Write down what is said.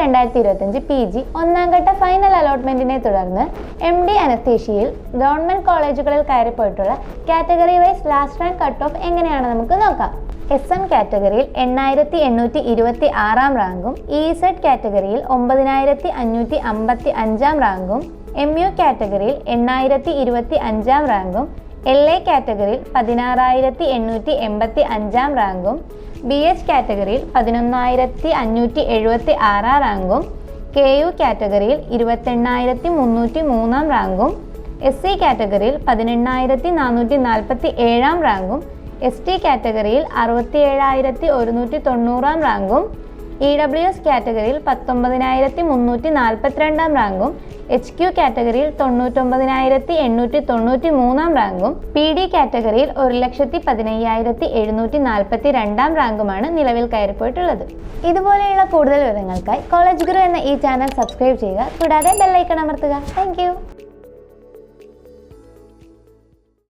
രണ്ടായിരത്തി ഇരുപത്തഞ്ച് P G ഒന്നാം ഘട്ട ഫൈനൽ അലോട്ട്മെന്റിനെ തുടർന്ന് എം ഡി അനസ്തേഷ്യയിൽ ഗവൺമെന്റ് കോളേജുകളിൽ കയറിപ്പോയിട്ടുള്ള category wise last rank cut off എങ്ങനെയാണ് നമുക്ക് നോക്കാം. എസ് എം കാറ്റഗറിയിൽ എണ്ണായിരത്തി എണ്ണൂറ്റി ഇരുപത്തി ആറാം റാങ്കും ഇ സെഡ് കാറ്റഗറിയിൽ ഒമ്പതിനായിരത്തി അഞ്ഞൂറ്റി അമ്പത്തി അഞ്ചാം റാങ്കും എം യു കാറ്റഗറിയിൽ എണ്ണായിരത്തി ഇരുപത്തി അഞ്ചാം റാങ്കും എൽ എ കാറ്റഗറിയിൽ പതിനാറായിരത്തി എണ്ണൂറ്റി എൺപത്തി അഞ്ചാം റാങ്കും ബി എച്ച് കാറ്റഗറിയിൽ പതിനൊന്നായിരത്തി അഞ്ഞൂറ്റി എഴുപത്തി ആറാം റാങ്കും കെ യു കാറ്റഗറിയിൽ ഇരുപത്തെണ്ണായിരത്തി മുന്നൂറ്റി മൂന്നാം റാങ്കും എസ് സി കാറ്റഗറിയിൽ പതിനെണ്ണായിരത്തി നാനൂറ്റി നാൽപ്പത്തി ഏഴാം റാങ്കും എസ് ടി കാറ്റഗറിയിൽ അറുപത്തി ഏഴായിരത്തി ഒരുന്നൂറ്റി തൊണ്ണൂറാം റാങ്കും ഇ ഡബ്ല്യു എസ് കാറ്റഗറിയിൽ പത്തൊമ്പതിനായിരത്തി മുന്നൂറ്റി നാൽപ്പത്തിരണ്ടാം റാങ്കും എച്ച് ക്യു കാറ്റഗറിയിൽ തൊണ്ണൂറ്റൊമ്പതിനായിരത്തി എണ്ണൂറ്റി തൊണ്ണൂറ്റി മൂന്നാം റാങ്കും പി ഡി കാറ്റഗറിയിൽ ഒരു ലക്ഷത്തി പതിനയ്യായിരത്തി എഴുന്നൂറ്റി നാൽപ്പത്തി രണ്ടാം റാങ്കുമാണ് നിലവിൽ കയറിപ്പോയിട്ടുള്ളത്. ഇതുപോലെയുള്ള കൂടുതൽ വിവരങ്ങൾക്കായി കോളേജ് ഗുരു എന്ന ഈ ചാനൽ സബ്സ്ക്രൈബ് ചെയ്യുക കൂടാതെ ബെല്ലൈക്കൺ അമർത്തുക. താങ്ക്